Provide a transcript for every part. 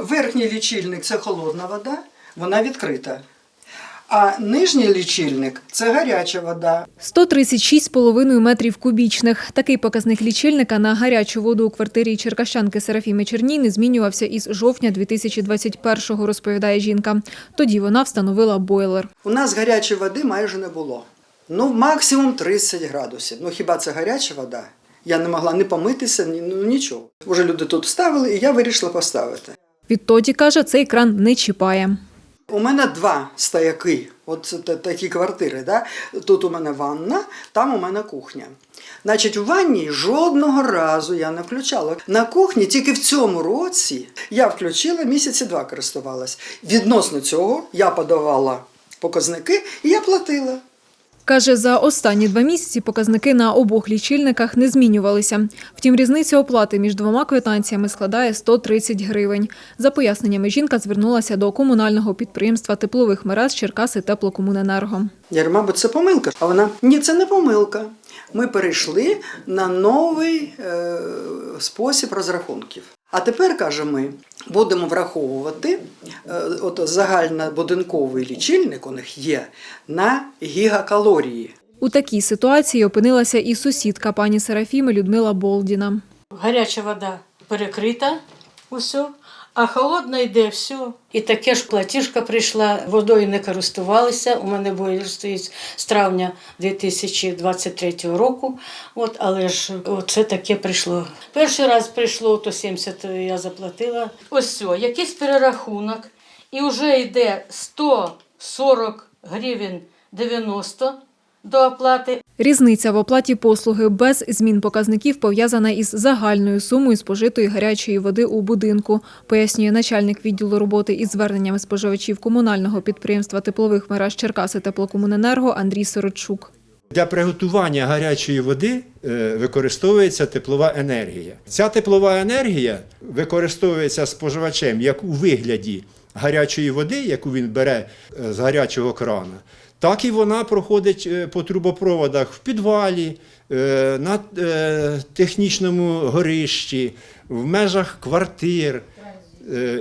Верхній лічильник це холодна вода, вона відкрита. А нижній лічильник це гаряча вода. 136,5 метрів кубічних. Такий показник лічильника на гарячу воду у квартирі черкащанки Серафіми Черній не змінювався із жовтня 2021-го, розповідає жінка. Тоді вона встановила бойлер. У нас гарячої води майже не було. Ну, максимум 30 градусів. Ну хіба це гаряча вода? Я не могла ні помитися, ні ну нічого. Уже люди тут ставили, і я вирішила поставити. Відтоді, каже, цей кран не чіпає. У мене два стояки, от такі квартири. Да? Тут у мене ванна, там у мене кухня. Значить, у ванні жодного разу я не включала. На кухні тільки в цьому році я включила місяці два користувалась. Відносно цього я подавала показники і я платила. Каже, за останні два місяці показники на обох лічильниках не змінювалися. Втім, різниця оплати між двома квитанціями складає 130 гривень. За поясненнями, жінка звернулася до комунального підприємства теплових мереж Черкаси Теплокомуненерго. Я мабуть, це помилка. А вона ні, це не помилка. Ми перейшли на новий е, спосіб розрахунків. А тепер, каже, ми будемо враховувати, е, от загальнобудинковий лічильник у них є на гігакалорії. У такій ситуації опинилася і сусідка пані Серафіми Людмила Болдіна. Гаряча вода перекрита, усе, а холодна йде все. І таке ж платіжка прийшла, водою не користувалися. У мене бойлер стоїть з травня 2023 року. От, але ж це таке прийшло. Перший раз прийшло, то 70 я заплатила. Ось все, якийсь перерахунок. І вже йде 140 гривень 90 до оплати. Різниця в оплаті послуги без змін показників пов'язана із загальною сумою спожитої гарячої води у будинку, пояснює начальник відділу роботи із зверненнями споживачів комунального підприємства теплових мереж Черкаси Теплокомуненерго Андрій Сорочук. Для приготування гарячої води е, використовується теплова енергія. Ця теплова енергія використовується споживачем як у вигляді гарячої води, яку він бере е, з гарячого крана, так і вона проходить е, по трубопроводах в підвалі, е, на е, технічному горищі, в межах квартир.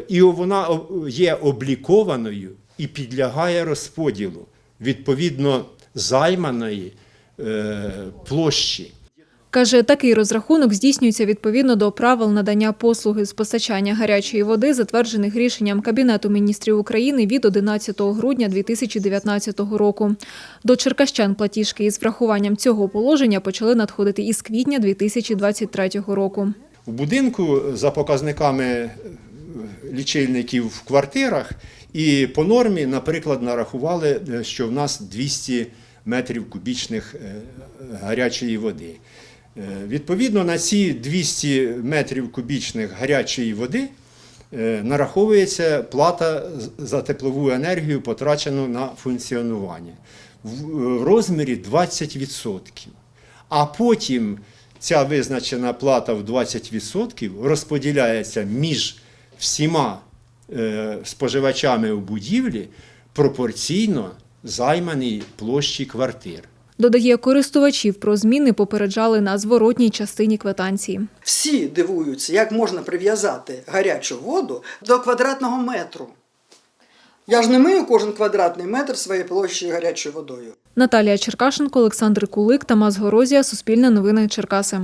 І вона є облікованою і підлягає розподілу відповідно займаної площі. Каже, такий розрахунок здійснюється відповідно до правил надання послуги з постачання гарячої води, затверджених рішенням Кабінету міністрів України від 11 грудня 2019 року. До черкащан платіжки із врахуванням цього положення почали надходити із квітня 2023 року. В будинку за показниками е, лічильників в квартирах і по нормі, наприклад, нарахували, е, що в нас 200 метрів кубічних е, гарячої води. Е, Відповідно на ці 200 метрів кубічних гарячої води е, нараховується плата за теплову енергію, потрачену на функціонування в в розмірі 20%. А потім ця визначена плата в 20% розподіляється між всіма е, споживачами у будівлі пропорційно займаній площі квартир. Додає, користувачів про зміни попереджали на зворотній частині квитанції. Всі дивуються, як можна прив'язати гарячу воду до квадратного метру. Я ж не мию кожен квадратний метр своєї площі гарячою водою. Наталія Черкашенко, Олександр Кулик, Тамас Горозія, Суспільне новини Черкаси.